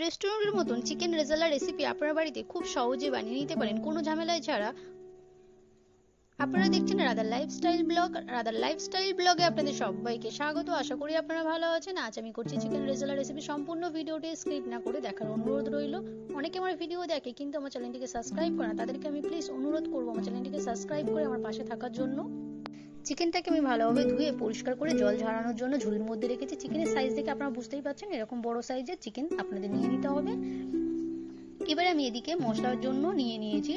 রেস্টুরেন্টের মতন chicken rezala recipe আপনার বাড়িতে খুব সহজে বানিয়ে নিতে পারেন। কোনো ঝামেলায় ছাড়া আপনারা দেখছেন rather lifestyle blog rather lifestyle ব্লগে আপনাদের সবাইকে স্বাগত। আশা করি আপনারা ভালো আছেন। আজ আমি করছি চিকেন রেজালা রেসিপি সম্পূর্ণ ভিডিওটি স্ক্রিপ্ট না করে দেখার অনুরোধ রইল। অনেকে আমার ভিডিও দেখে কিন্তু আমার চ্যানেলটিকে সাবস্ক্রাইব করে না, তাদেরকে আমি প্লিজ অনুরোধ করব আমার চ্যানেলটিকে সাবস্ক্রাইব করে আমার পাশে থাকার জন্য। চিকেনটাকে আমি ভালোভাবে ধুয়ে পরিষ্কার করে জল ঝরানোর জন্য ঝুড়ির মধ্যে রেখেছি। চিকেনের সাইজ দেখে আপনারা বুঝতেই পারছেন, এরকম বড় সাইজের চিকেন আপনাদের নিয়ে নিতে হবে। এবারে আমি এদিকে মশলার জন্য নিয়ে নিয়েছি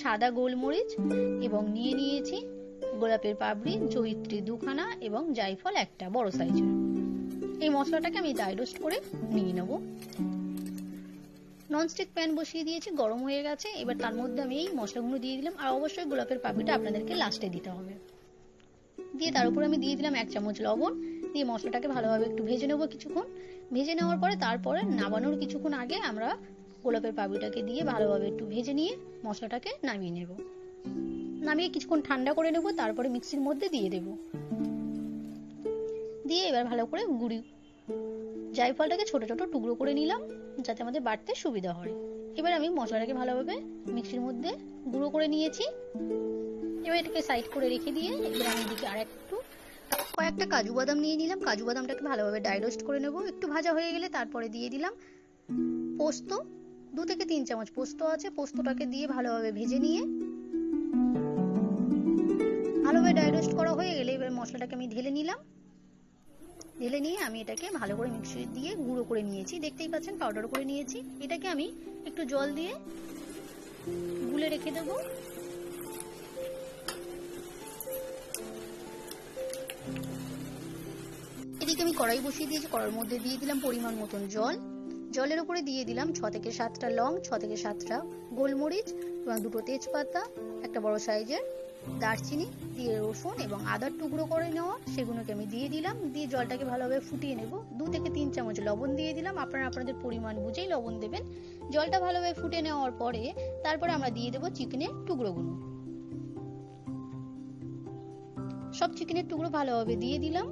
সাদা গোলমরিচ এবং নিয়ে নিয়েছি গোলাপের পাপড়ি জয়িত্রী দুখানা এবং জায়ফল একটা বড় সাইজের এই মশলাটাকে আমি ড্রাই রোস্ট করে নিয়ে নেব। ননস্টিক প্যান বসিয়ে দিয়েছি, গরম হয়ে গেছে। এবার তার মধ্যে আমি এই মশলাগুলো দিয়ে দিলাম। আর অবশ্যই গোলাপের পাপড়িটা আপনাদেরকে লাস্টে দিতে হবে। দিয়ে তার উপর আমি দিয়ে দিলাম এক চামচ লবণ, দিয়ে মশলাটাকে ভালোভাবে একটু ভেজে নেব কিছুক্ষণ। ভেজে নেওয়ার পরে তারপরে নামানোর কিছুক্ষণ আগে আমরা গোলাপের পাপড়িটাকে দিয়ে ভালোভাবে একটু ভেজে নিয়ে মশলাটাকে নামিয়ে নেব। নামিয়ে কিছুক্ষণ ঠান্ডা করে নেব, তারপরে মিক্সির মধ্যে দিয়ে দেব। দিয়ে এবার ভালো করে গুঁড়ি, জায়ফলটাকে ছোট ছোট টুকরো করে নিলাম, যাতে আমাদের বাড়তে সুবিধা হয়। এবার আমি মশলাটাকে ভালোভাবে মিক্সির মধ্যে গুঁড়ো করে নিয়েছি। এটাকে সাইড করে রেখে দিয়ে এবার আমি এদিকে আর একটু কয়েকটা কাজু বাদাম নিয়ে নিলাম। কাজু বাদামটাকে ভালোভাবে ড্রাই রোস্ট করে নেব। একটু ভাজা হয়ে গেলে তারপরে দিয়ে দিলাম পোস্ত। দু থেকে তিন চামচ পোস্ত আছে। পোস্তটাকে দিয়ে ভালোভাবে ভেজে নিয়ে ভালোভাবে ড্রাই রোস্ট করা হয়ে গেলে এবার মশলাটাকে আমি ঢেলে নিলাম। ঢেলে নিয়ে আমি এটাকে ভালো করে মিক্সি দিয়ে গুঁড়ো করে নিয়েছি। দেখতেই পাচ্ছেন পাউডার করে নিয়েছি। এটাকে আমি একটু জল দিয়ে গুলে রেখে দেবো। কড়াই বসিয়ে দিয়েছি কড়াইয়ের মধ্যে দিয়ে দিলাম পরিমাণ মতন জল। জলের উপরে দিয়ে দিলাম ছ থেকে সাতটা লং, ছ থেকে সাতটা গোলমরিচ এবং দুটো তেজপাতা, একটা বড় সাইজের দারচিনি, দিয়ে রসুন এবং আদার টুকরো করে নেওয়া, সেগুলোকে আমি দিয়ে দিলাম, দিয়ে জলটাকে ভালোভাবে ফুটিয়ে নেব। দু থেকে তিন চামচ লবণ দিয়ে দিলাম, আপনারা আপনাদের পরিমাণ বুঝেই লবণ দেবেন। জলটা ভালোভাবে ফুটে নেওয়ার পরে, তারপরে আমরা দিয়ে দেবো চিকেনের টুকরোগুলো। সব চিকেনের টুকরো ভালোভাবে দিয়ে দিলাম।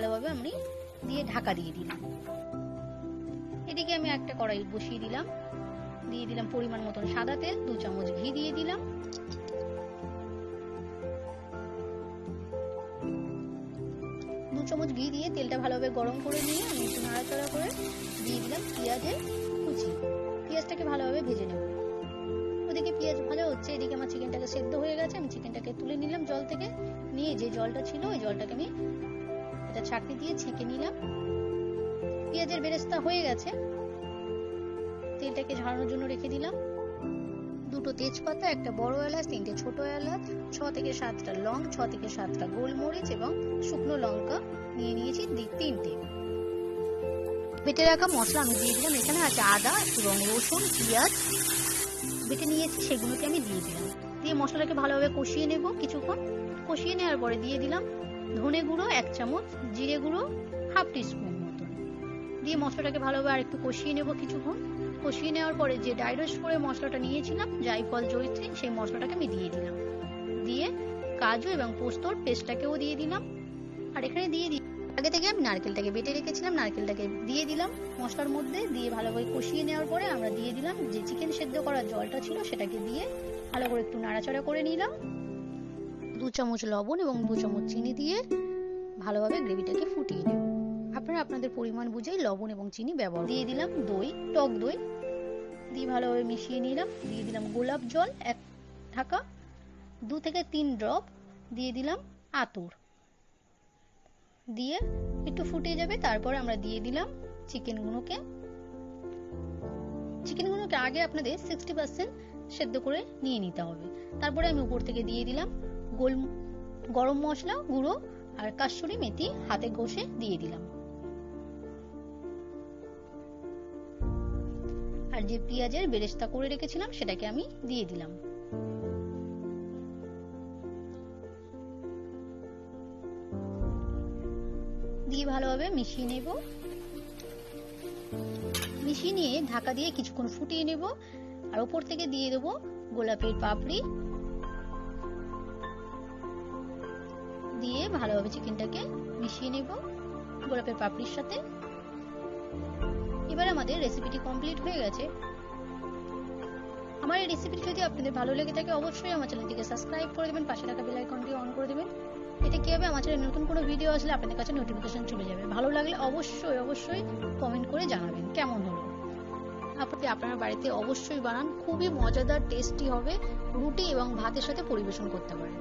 ভালোভাবে আমি দিয়ে ঢাকা দিয়ে দিলাম। এদিকে আমি একটা কড়াই বসিয়ে দিলাম। দিয়ে দিলাম পরিমাণ মতন সাদা তেল, দু চামচ ঘি দিয়ে দিলাম। দু চামচ ঘি দিয়ে তেলটা ভালোভাবে গরম করে নিয়ে আমি একটু নাড়াচাড়া করে দিয়ে দিলাম পেঁয়াজের কুচি। পেঁয়াজটাকে ভালোভাবে ভেজে নেব। ওদিকে পেঁয়াজ ভাজা হচ্ছে, এদিকে আমার চিকেনটাকে সেদ্ধ হয়ে গেছে। আমি চিকেনটাকে তুলে নিলাম জল থেকে। নিয়ে যে জলটা ছিল, ওই জলটাকে আমি এটা ছাঁকনি দিয়ে ছেঁকে নিলাম। পেঁয়াজের বেরেস্তা হয়ে গেছে। তেলটাকে ঝাড়ানোর জন্য রেখে দিলাম। দুটো তেজপাতা, একটা বড় এলাচ, তিনটে ছোট এলাচ, ছ থেকে সাতটা লং, ছ থেকে সাতটা গোলমরিচ এবং শুকনো লঙ্কা নিয়ে নিয়েছি তিনটে। বেটে রাখা মশলা আমি দিয়ে দিলাম। এখানে আছে আদা, এবং রসুন, পেঁয়াজ। বেটে নিয়েছি সেগুলোকে আমি দিয়ে দিলাম। দিয়ে মশলাটাকে ভালোভাবে কষিয়ে নেব কিছুক্ষণ। কষিয়ে নেওয়ার পরে দিয়ে দিলাম ধনে গুঁড়ো এক চামচ, জিরে গুঁড়ো হাফ টিস্পুন মতো। দিয়ে মশলাটাকে ভালোভাবে আর একটু কষিয়ে নেব কিছুক্ষণ। কষিয়ে নেওয়ার পরে যে ড্রাই রোস্ট করে মশলাটা নিয়েছিলাম জায়ফল জয়িত্রী সেই মশলাটাকে আমি দিয়ে দিলাম। দিয়ে কাজু এবং পোস্তর পেস্টটাকেও দিয়ে দিলাম। আর এখানে দিয়ে দিই আগে থেকে আমি নারকেলটাকে বেটে রেখেছিলাম, নারকেলটাকে দিয়ে দিলাম মশলার মধ্যে। দিয়ে ভালোভাবে কষিয়ে নেওয়ার পরে আমরা দিয়ে দিলাম যে চিকেন সেদ্ধ করার জলটা ছিল সেটাকে দিয়ে ভালো করে একটু নাড়াচাড়া করে নিলাম। দু চামচ লবণ এবং দু চামচ চিনি দিয়ে ভালোভাবে গ্রেভিটাকে ফুটিয়ে নেব। আপনারা আপনাদের পরিমাণ বুঝেই লবণ এবং চিনি ব্যবহার দিয়ে দিলাম দই টক দই। দিয়ে ভালোভাবে মিশিয়ে নিলাম। দিয়ে দিলাম গোলাপ জল এক ঢাকা। দু থেকে তিন ড্রপ দিয়ে দিলাম আতর। দিয়ে একটু ফুটে যাবে তারপর আমরা দিয়ে দিলাম চিকেনগুলোকে। চিকেনগুলোকে আগে আপনাদের সিক্সটি পার্সেন্ট সেদ্ধ করে নিয়ে নিতে হবে। তারপরে আমি উপর থেকে দিয়ে দিলাম গোল গরম মশলা, গুঁড়ো আর কাসুরি মেথি হাতে ঘষে দিয়ে দিলাম। আর যে পেঁয়াজের বেরেস্তা করে রেখেছিলাম, সেটাকে আমি দিয়ে দিলাম। দিয়ে ভালোভাবে মিশিয়ে নেব। মিশিয়ে নিয়ে ঢাকা দিয়ে কিছুক্ষণ ফুটিয়ে নেব। আর ওপর থেকে দিয়ে দেবো গোলাপের পাপড়ি। ভালোভাবে চিকেনটাকে মিশিয়ে নেব গোলাপের পাপড়ির সাথে। এবার আমাদের রেসিপিটি কমপ্লিট হয়ে গেছে। আমার এই রেসিপিটি যদি আপনাদের ভালো লেগে থাকে, অবশ্যই আমার চ্যানেলটিকে সাবস্ক্রাইব করে দেবেন, পাশে থাকা বেল আইকনটি অন করে দেবেন। এতে কি হবে, আমার চ্যানেলে নতুন কোনো ভিডিও আসলে আপনাদের কাছে নোটিফিকেশন চলে যাবে। ভালো লাগলে অবশ্যই অবশ্যই কমেন্ট করে জানাবেন, কেমন হলো? আপনি আপনার বাড়িতে অবশ্যই বানান, খুবই মজাদার টেস্টি হবে, রুটি এবং ভাতের সাথে পরিবেশন করতে পারেন।